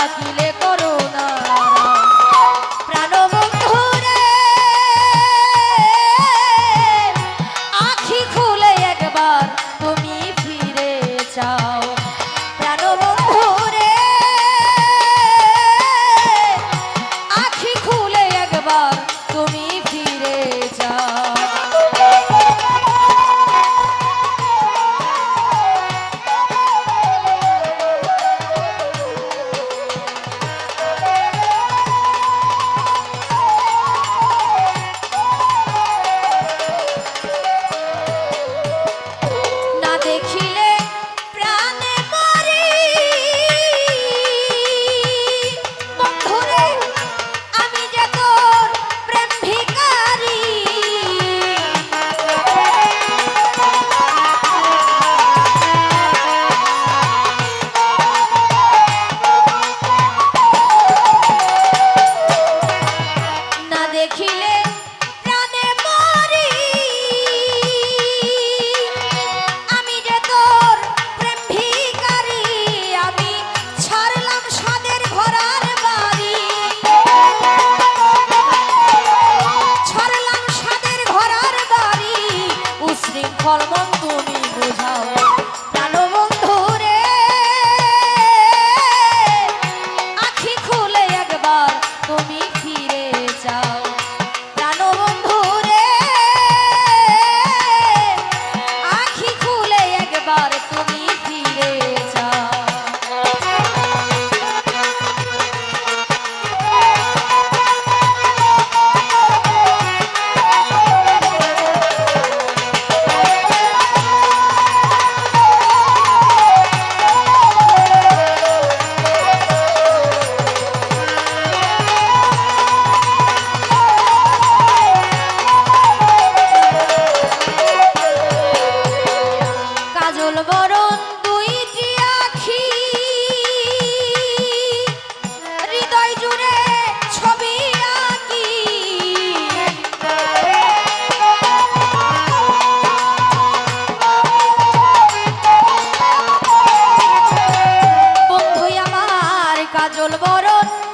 থাকিলে দেখিলে চরণ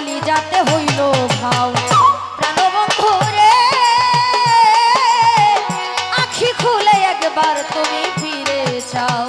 কলিজাতে হইল ভাও। প্রাণবন্ধু আখি খুলে একবার তুমি ফিরে যাও